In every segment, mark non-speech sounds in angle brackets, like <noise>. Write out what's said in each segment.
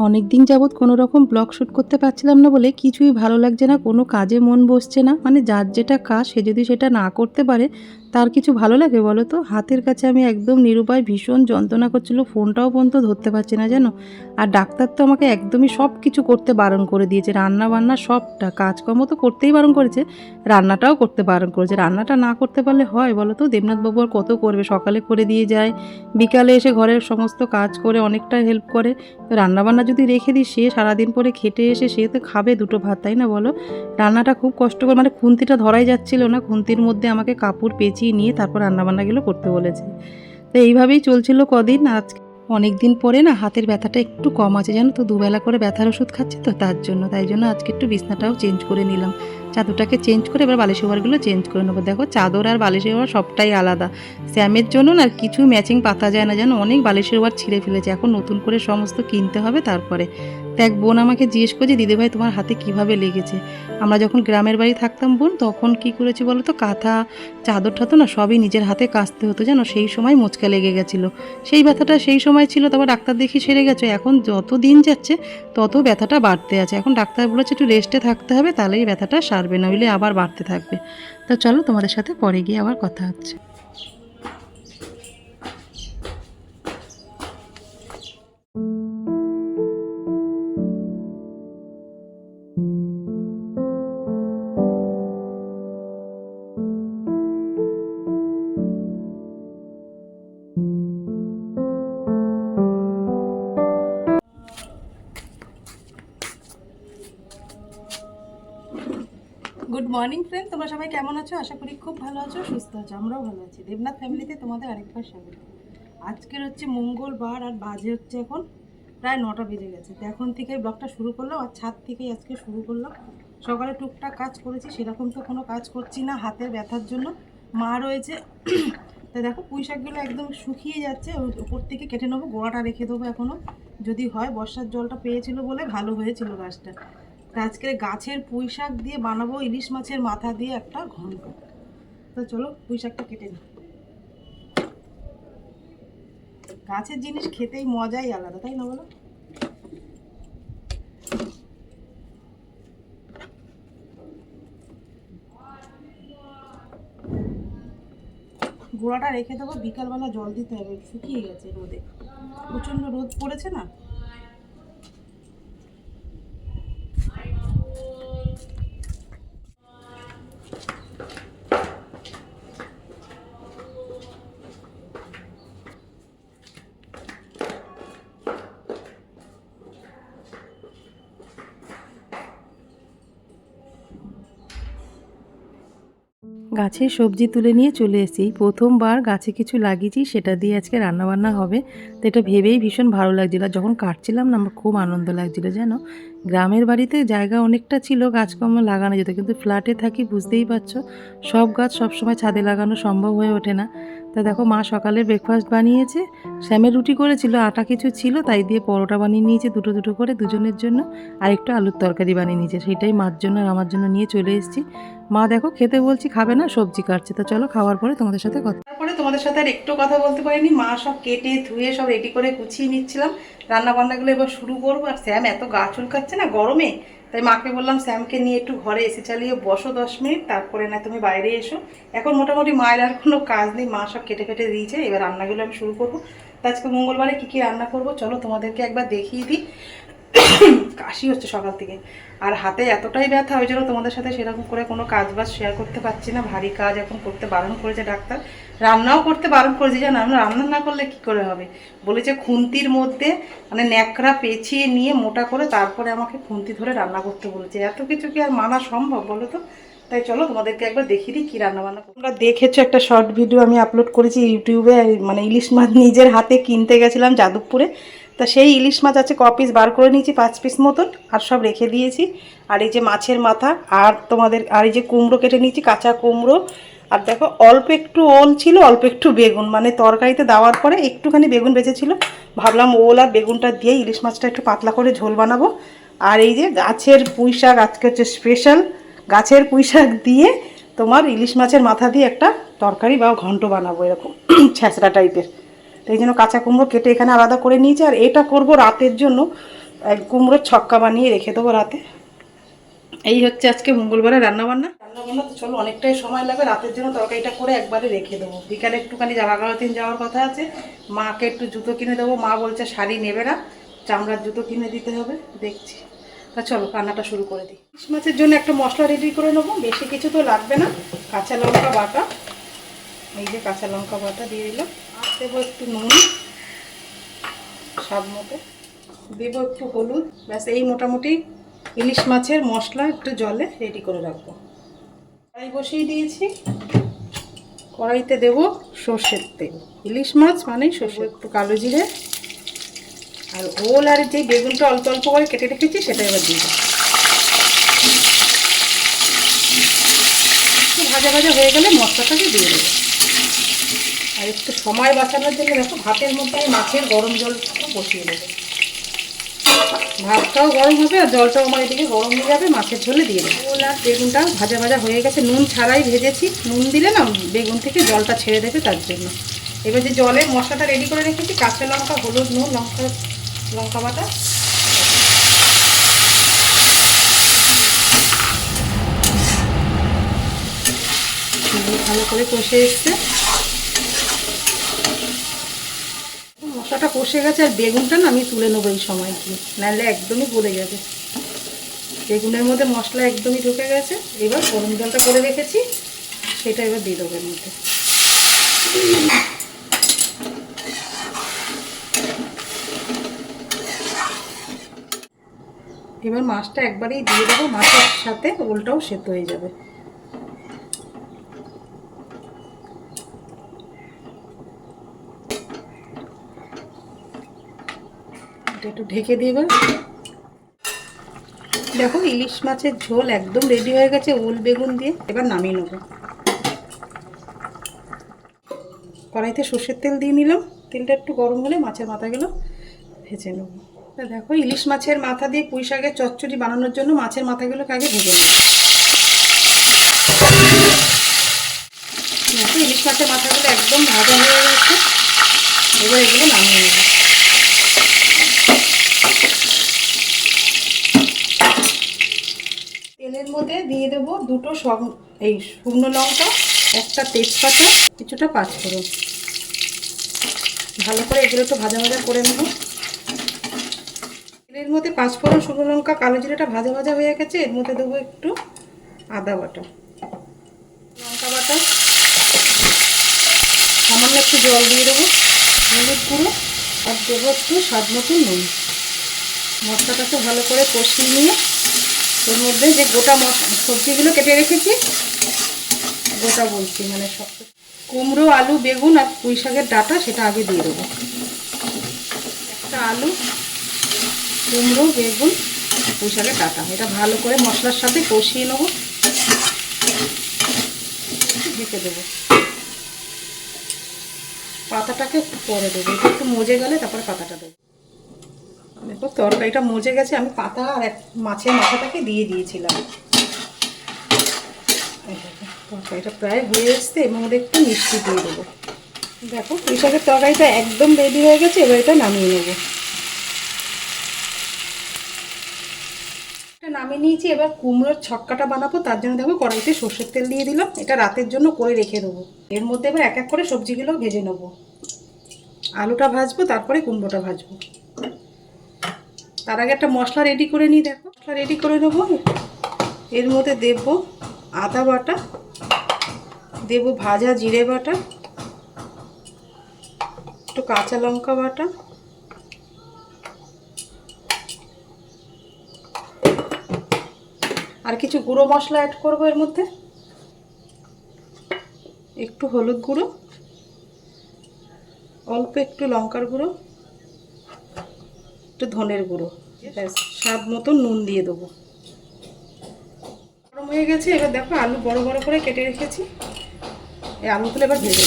অনেক দিন যাবৎ কোনো রকম ব্লগ শ্যুট করতে পারছিলাম না বলে কিছুই ভালো লাগছে না, কোনো কাজে মন বসছে না। মানে যার যেটা কাজ, সে যদি সেটা না করতে পারে তার কিছু ভালো লাগে বলো তো? হাতের কাছে আমি একদম নিরুপায়, ভীষণ যন্ত্রণা করছিল, ফোনটাও পর্যন্ত ধরতে পারছি না জানো? আর ডাক্তার তো আমাকে একদমই সব কিছু করতে বারণ করে দিয়েছে রান্না বান্না সবটা, কাজকর্ম তো করতেই বারণ করেছে, রান্নাটাও করতে বারণ করেছে। রান্নাটা না করতে পারলে হয় বলো তো? দেবনাথবাবু আর কত করবে? সকালে করে দিয়ে যায়, বিকালে এসে ঘরের সমস্ত কাজ করে, অনেকটা হেল্প করে। তো রান্নাবান্না যদি রেখে দিই, সে সারাদিন পরে খেটে এসে, সে তো খাবে দুটো ভাত, তাই না বলো? রান্নাটা খুব কষ্ট করে মানে খুন্তিটা ধরাই যাচ্ছিল না, খুন্তির মধ্যে আমাকে কাপড় পেঁচিয়ে নিয়ে তারপর রান্নাবান্নাগুলো করতে বলেছে। তো এইভাবেই চলছিল কদিন। আজ অনেক দিন পরে না হাতের ব্যথাটা একটু কম আছে জানো তো, দুবেলা করে ব্যথার ওষুধ খাচ্ছি তো তার জন্য। তাই জন্য আজকে একটু বিছনাটাও চেঞ্জ করে নিলাম। চাদরটাকে চেঞ্জ করে এবার বালিশ ওভারগুলো চেঞ্জ করে নেব। দেখো চাদর আর বালিশের ওভার সবটাই আলাদা। স্যামের জন্য না কিছু ম্যাচিং পাতা যায় না যেন অনেক বালিশের ওভার ছিঁড়ে ফেলেছে। এখন নতুন করে সমস্ত কিনতে হবে তারপরে। এক বোন আমাকে জিজ্ঞেস করছে দিদিভাই, তোমার হাতে কীভাবে লেগেছে? আমরা যখন গ্রামের বাড়ি থাকতাম বোন, তখন কি করেছি বলো তো, কাঁথা, চাদর ঠাতো না সবই নিজের হাতে কাচতে হতো জানো সেই সময় মোচকা লেগে গেছিল। সেই ব্যথাটা সেই সময় ছিল, তারপর ডাক্তার দেখি সেরে গেছে। এখন যত দিন যাচ্ছে, তত ব্যথাটা বাড়তে আছে। এখন ডাক্তার বলেছে, একটু রেস্টে থাকতে হবে, তাহলেই ব্যথাটা সারবে, নইলে আবার বাড়তে থাকবে। তো চলো তোমাদের সাথে পরে গিয়ে আবার কথা হচ্ছে। মর্নিং ফ্রেন্ড, তোমরা সবাই কেমন আছো? আশা করি খুব ভালো আছো, সুস্থ আছো, আমরাও ভালো আছি। দেবনাথ ফ্যামিলিতে তোমাদের আরেকবার স্বাগত। আজকের হচ্ছে মঙ্গলবার আর বাজে হচ্ছে এখন প্রায় নটা বেজে গেছে। তো এখন থেকে ব্লগটা শুরু করলাম আর ছাদ থেকেই আজকে শুরু করলাম। সকালে টুকটাক কাজ করেছি, সেরকম তো কোনো কাজ করছি না হাতের ব্যথার জন্য। মা রয়েছে। তো দেখো, পুঁই শাকগুলো একদম শুকিয়ে যাচ্ছে। উপর থেকে কেটে নেব, গোড়াটা রেখে দেবো এখনও যদি হয়, বর্ষার জলটা পেয়েছিল বলে ভালো হয়েছিল গাছটা। আজকে গাছের পুঁই শাক দিয়ে বানাবো ইলিশ মাছের মাথা দিয়ে একটা ঘন্ট। তো চলো পুঁই শাকটা কেটে নিই। গাছের জিনিস খেতেই মজাই আলাদা, তাই না বলো? গোড়াটা রেখে দেবো, বিকালবেলা জল দিতে হবে, শুকিয়ে গেছে রোদে। প্রচণ্ড রোদ পড়েছে না? গাছে সবজি তুলে নিয়ে চলে এসেছি। প্রথমবার গাছে কিছু লাগিয়েছি, সেটা দিয়ে আজকে রান্নাবান্না হবে। তো এটা ভেবেই ভীষণ ভালো লাগছিল। যখন কাটছিলাম না, আমার খুব আনন্দ লাগছিল যেন গ্রামের বাড়িতে জায়গা অনেকটা ছিল গাছ গাছকর্ম লাগানো যেত, কিন্তু ফ্ল্যাটে থাকি বুঝতেই পারছ, সব গাছ সবসময় ছাদে লাগানো সম্ভব হয়ে ওঠে না। তা দেখো মা সকালে ব্রেকফাস্ট বানিয়েছে। শ্যামের রুটি করেছিল, আটা কিছু ছিল, তাই দিয়ে পরোটা বানিয়ে নিয়েছে, দুটো দুটো করে দুজনের জন্য। আর একটু আলুর তরকারি বানিয়ে নিয়েছে, সেটাই মার জন্য আর আমার জন্য নিয়ে চলে এসেছি। মা দেখো খেতে বলছি, খাবে না, সবজি কাটছে। তো চলো খাওয়ার পরে তোমাদের সাথে কথা তারপরে তোমাদের সাথে আর একটু কথা বলতে পারিনি। মা সব কেটে, ধুয়ে, সব রেডি করে গুছিয়ে নিচ্ছিলাম। রান্না বান্নাগুলো এবার শুরু করব। আর স্যাম এত গা চুলকাচ্ছে না গরমে। তাই মাকে বললাম, স্যামকে নিয়ে একটু ঘরে এসে চালিয়ে বসো দশ মিনিট, তারপরে না তুমি বাইরে এসো। এখন মোটামুটি মায়ের আর কোনো কাজ নেই, মা সব কেটে কেটে দিয়েছে। এবার রান্নাগুলো আমি শুরু করব। আজকে মঙ্গলবারে কী কী রান্না করব? চলো তোমাদেরকে একবার দেখিয়ে দিই। কাশি হচ্ছে সকাল থেকে। আর হাতে এতটাই ব্যথা ওই জন্য তোমাদের সাথে সেরকম করে কোনো কাজ বাজ শেয়ার করতে পারছি না। ভারী কাজ এখন করতে বারণ করেছে ডাক্তার। রান্নাও করতে বারণ করেছে, জানো? আমরা রান্না না করলে কি করে হবে? বলেছে খুন্তির মধ্যে মানে ন্যাকড়া পেঁচিয়ে নিয়ে মোটা করে তারপরে আমাকে খুন্তি ধরে রান্না করতে বলেছে। এত কিছু কি আর মানা সম্ভব বলো তো? তাই চলো তোমাদেরকে একবার দেখিয়ে দিই কী রান্না বান্না তোমরা দেখেছ একটা শর্ট ভিডিও আমি আপলোড করেছি ইউটিউবে মানে ইলিশ মাছ নিজের হাতে কিনতে গেছিলাম যাদবপুরে। তা সেই ইলিশ মাছ আছে, ক পিস বার করে নিয়েছি, পাঁচ পিস মতন, আর সব রেখে দিয়েছি। আর এই যে মাছের মাথা, আর তোমাদের, আর এই যে কুমড়ো কেটে নিয়েছি, কাঁচা কুমড়ো। আর দেখো, অল্প একটু ওল ছিল, অল্প একটু বেগুন। মানে তরকারিতে দেওয়ার পরে একটুখানি বেগুন বেঁচেছিল। ভাবলাম ওল আর বেগুনটা দিয়ে ইলিশ মাছটা একটু পাতলা করে ঝোল বানাবো। আর এই যে গাছের পুঁই শাক, আজকে হচ্ছে স্পেশাল গাছের পুঁই শাক দিয়ে তোমার ইলিশ মাছের মাথা দিয়ে একটা তরকারি বা ঘন্ট বানাবো এরকম, <clears throat> ছ্যাঁচড়া টাইপের এই জন্য কাঁচা কুমড়ো কেটে এখানে আলাদা করে নিয়েছি, আর এটা করব রাতের জন্য। কুমড়োর ছক্কা বানিয়ে রেখে দেবো রাতে। এই হচ্ছে আজকে মঙ্গলবারে রান্নাবান্না। রান্নাবান্না তো চলো, অনেকটাই সময় লাগবে, রাতের জন্য তরকারিটা করে একবারে রেখে দেবো। বিকালে একটুখানি দিন যাওয়ার কথা আছে, মাকে একটু জুতো কিনে দেবো। মা বলছে শাড়ি নেবে না, চামড়ার জুতো কিনে দিতে হবে, দেখছি। তা চলো, রান্নাটা শুরু করে দিই। মাছের জন্য একটা মশলা রেডি করে নেব, বেশি কিছু তো লাগবে না, কাঁচা লঙ্কা বাটা। এই যে কাঁচা লঙ্কা বাটা দিয়ে দিলাম। দেবো একটু নুন, স্বাদ মতো। দেবো একটু হলুদ। ব্যাস, এই মোটামুটি ইলিশ মাছের মশলা একটু জলে রেডি করে রাখব। কড়াই বসিয়ে দিয়েছি। কড়াইতে দেব সর্ষের তেল। ইলিশ মাছ মানেই সর্ষে একটু কালো জিরে আর ওল আর যে বেগুনটা অল্প অল্প করে কেটে রেখেছি, সেটা এবার দিয়ে দেবো। একটু ভাজা ভাজা হয়ে গেলে মশলাটাকে দিয়ে দেবো। আর একটু সময় বাঁচানোর জন্য দেখো, ভাতের মধ্যে আমি মাছের গরম জল বসিয়ে দেবো। ভাতটাও গরম হবে আর জলটাও আমার এদিকে গরম হয়ে যাবে, মাছের ঝোলে দিয়ে দেবো। ওল আর বেগুনটা ভাজা ভাজা হয়ে গেছে, নুন ছাড়াই ভেজেছি। নুন দিলে না বেগুন থেকে জলটা ছেড়ে দেবে তার জন্য। এবার যে জলের মশলাটা রেডি করে রেখেছি, কাঁচা লঙ্কা, হলুদ, নুন, লঙ্কা লঙ্কা বাটা। ভালো করে কষে এসছে। মশলাটা কষে গেছে আর বেগুনটা না আমি তুলে নেব এই সময় দিয়ে নাহলে একদমই গলে যাবে। বেগুনের মধ্যে মশলা একদমই ঢুকে গেছে। এবার গরম জলটা করে রেখেছি। সেটা এবার দিয়ে দেবো এর মধ্যে। এবার মাছটা একবারেই দিয়ে দেবো। মাছের সাথে ওলটাও সেদ্ধ হয়ে যাবে। একটু ঢেকে দিয়ে দেখো, ইলিশ মাছের ঝোল একদম রেডি হয়ে গেছে ওল বেগুন দিয়ে। এবার নামিয়ে নেব। কড়াইতে সর্ষের তেল দিয়ে নিলাম। তেলটা একটু গরম হলে মাছের মাথাগুলো ভেজে নেব। দেখো, ইলিশ মাছের মাথা দিয়ে পুঁই শাকের চচ্চড়ি বানানোর জন্য মাছের মাথাগুলোকে আগে ভেজে নেব। ইলিশ মাছের মাথাগুলো একদম ভাজা হয়ে গেছে। এবার এগুলো নামিয়ে নেব তেলের মধ্যে দিয়ে দেবো দুটো সব, এই শুকনো লঙ্কা, একটা তেজপাতা, কিছুটা পাঁচফোড়ন। ভালো করে এগুলো একটু ভাজা ভাজা করে নেব। তেলের মধ্যে পাঁচফোড়ন, শুকনো লঙ্কা, কালো জিরাটা ভাজা ভাজা হয়ে গেছে, এর মধ্যে দেবো একটু আদা বাটা। লঙ্কা বাটা। সামান্য একটু জল দিয়ে দেবো, হলুদ গুঁড়ো, আর দেবো একটু স্বাদ মতো নুন। মশলাটাকে ভালো করে কষিয়ে নিয়ে ওর মধ্যে যে গোটা সবজিগুলো কেটে রেখেছি, গোটা বলছি মানে সব কুমড়ো, আলু, বেগুন আর পুঁই শাকের ডাটা সেটা আগে দিয়ে দেবো। একটা আলু, কুমড়ো, বেগুন, পুঁই শাকের ডাটা। এটা ভালো করে মশলার সাথে কষিয়ে নেব। ঢেকে দেবো। পাতাটাকে পরে দেবো। একটু মজে গেলে তারপরে পাতাটা দেবো। দেখো, তরকারিটা মজে গেছে, আমি পাতা আর এক মাছের মাথাটাকে দিয়ে দিয়েছিলাম। তরকারিটা প্রায় হয়ে এসছে এবং ওদের একটু মিষ্টি দিয়ে দেবো। দেখো পুঁই শাকের তরকারিটা একদম রেডি হয়ে গেছে, এবার এটা নামিয়ে নেব। এটা নামিয়ে নিয়েছি, এবার কুমড়োর ছক্কাটা বানাবো, তার জন্য দেখো কড়াইতে সর্ষের তেল দিয়ে দিলাম, এটা রাতের জন্য করে রেখে দেবো। এর মধ্যে এবার এক এক করে সবজিগুলো ভেজে নেব। আলুটা ভাজবো, তারপরে কুমড়োটা ভাজবো। তার আগে একটা মশলা রেডি করে নিই, দেখো। মশলা রেডি করে নেব। এর মধ্যে দেব আদা বাটা, দেব ভাজা জিরে বাটা, একটু কাঁচা লঙ্কা বাটা, আর কিছু গুঁড়ো মশলা অ্যাড করব এর মধ্যে। একটু হলুদ গুঁড়ো, অল্প একটু লঙ্কার গুঁড়ো। একটু ধনের গুঁড়ো স্বাদ মতো নুন দিয়ে দেবো। গরম হয়ে গেছে, এবার দেখো আলু বড় বড় করে কেটে রেখেছি। এই আলুগুলো এবার ভেজে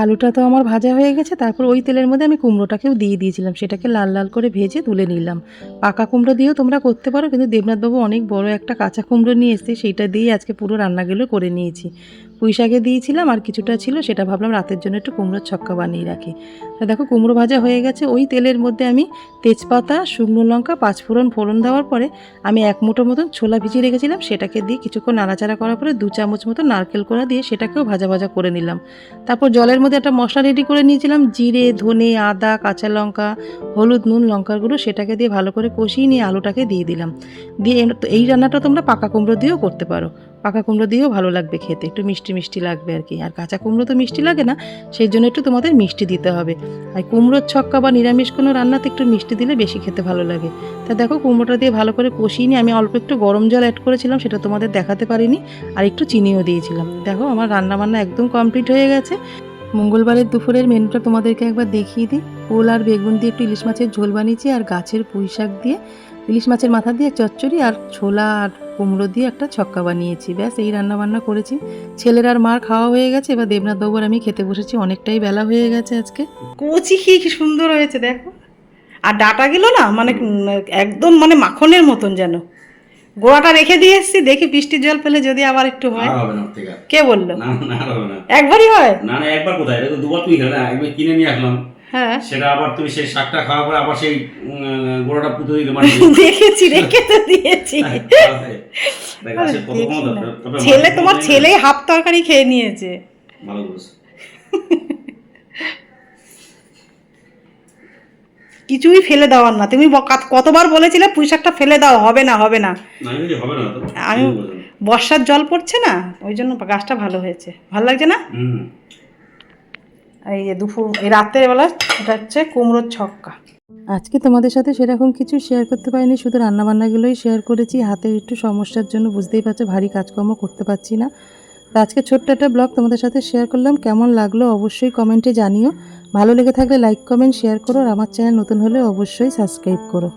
আলুটা তো আমার ভাজা হয়ে গেছে, তারপর ওই তেলের মধ্যে আমি কুমড়োটাকেও দিয়ে দিয়েছিলাম। সেটাকে লাল লাল করে ভেজে তুলে নিলাম। পাকা কুমড়ো দিয়েও তোমরা করতে পারো, কিন্তু দেবনাথবাবু অনেক বড় একটা কাঁচা কুমড়ো নিয়ে এসছে, সেইটা দিয়ে আজকে পুরো রান্নাগুলো করে নিয়েছি। পুঁই শাকে দিয়েছিলাম আর কিছুটা ছিল, সেটা ভাবলাম রাতের জন্য একটু কুমড়োর ছক্কা বানিয়ে রাখি। দেখো, কুমড়ো ভাজা হয়ে গেছে। ওই তেলের মধ্যে আমি তেজপাতা, শুকনো লঙ্কা, পাঁচফোড়ন ফোড়ন দেওয়ার পরে আমি এক মুঠো মতন ছোলা ভিজিয়ে রেখেছিলাম, সেটাকে দিয়ে কিছুক্ষণ নাড়াচাড়া করার পরে দু চামচ মতো নারকেল কোড়া দিয়ে সেটাকেও ভাজা ভাজা করে নিলাম। তারপর জলের মধ্যে একটা মশলা রেডি করে নিয়েছিলাম, জিরে, ধনে, আদা, কাঁচা লঙ্কা, হলুদ, নুন, লঙ্কার গুঁড়ো, সেটাকে দিয়ে ভালো করে কষিয়ে নিয়ে আলুটাকে দিয়ে দিলাম। দিয়ে এই রান্নাটা তোমরা পাকা কুমড়ো দিয়েও করতে পারো। পাকা কুমড়ো দিয়েও ভালো লাগবে খেতে। একটু মিষ্টি মিষ্টি লাগবে আর কি। আর কাঁচা কুমড়ো তো মিষ্টি লাগে না, সেই জন্য একটু তোমাদের মিষ্টি দিতে হবে। আর কুমড়োর ছক্কা বা নিরামিষ কোনো রান্নাতে একটু মিষ্টি দিলে বেশি খেতে ভালো লাগে। তা দেখো, কুমড়োটা দিয়ে ভালো করে কষিয়ে নিয়ে আমি অল্প একটু গরম জল অ্যাড করেছিলাম, সেটা তোমাদের দেখাতে পারিনি। আর একটু চিনিও দিয়েছিলাম। দেখো, আমার রান্না বান্না একদম কমপ্লিট হয়ে গেছে। মঙ্গলবারের দুপুরের মেনুটা তোমাদেরকে একবার দেখিয়ে দিই। পোল আর বেগুন দিয়ে একটু ইলিশ মাছের ঝোল বানিয়েছি আর গাছের পুঁই শাক দিয়ে। ইলিশ মাছের মাথা দিয়ে চচ্চড়ি আর ছোলা আর কুমড়ো দিয়ে একটা ছক্কা বানিয়েছি। ব্যাস এই রান্না বান্না করেছি। ছেলের আর মার খাওয়া হয়ে গেছে এবার দেবনাথ বাবুর আমি খেতে বসেছি। অনেকটাই বেলা হয়ে গেছে আজকে। কচি কি কি সুন্দর হয়েছে দেখো। আর ডাটা ডাটাগুলো না মানে একদম মানে মাখনের মতন যেন। গোড়াটা রেখে দিয়ে এসছি দেখি বৃষ্টির জল পেলে যদি আবার একটু হয়। কে বলল? না না আর হবে না। একবারই হয়? না না একবার কোথায়? দুবার একবার কিনে নিয়ে আসলাম। হ্যাঁ। সেটা আবার তুমি সেই শাকটা খাওয়ার পরে আবার সেই গোড়াটা পুঁতে দিলে মানে দেখেছি রেখে তো দিয়েছি। তবে ছেলে তোমার ছেলে হাফ তরকারি খেয়ে নিয়েছে। ভালো <laughs> কিছুই ফেলে দেওয়ার না। তুমি কতবার বলেছিলে পুঁই শাকটা ফেলে দাও হবে না হবে না। আমি। বর্ষার জল পড়ছে না ওই জন্য গাছটা ভালো হয়েছে। ভালো লাগছে না? হুম। এই যে দুপুর, এই রাতের বেলা এটা হচ্ছে কুমড়োর ছক্কা। আজকে তোমাদের সাথে সেরকম কিছু শেয়ার করতে পারিনি, শুধু রান্নাবান্নাগুলোই শেয়ার করেছি। হাতের একটু সমস্যার জন্য বুঝতেই পারছ, ভারী কাজকর্ম করতে পারছি না। তো আজকে ছোট্ট একটা ব্লগ তোমাদের সাথে শেয়ার করলাম। কেমন লাগল অবশ্যই কমেন্টে জানিও। ভালো লেগে থাকলে লাইক কমেন্ট শেয়ার করো। আর আমার চ্যানেল নতুন হলে অবশ্যই সাবস্ক্রাইব করো।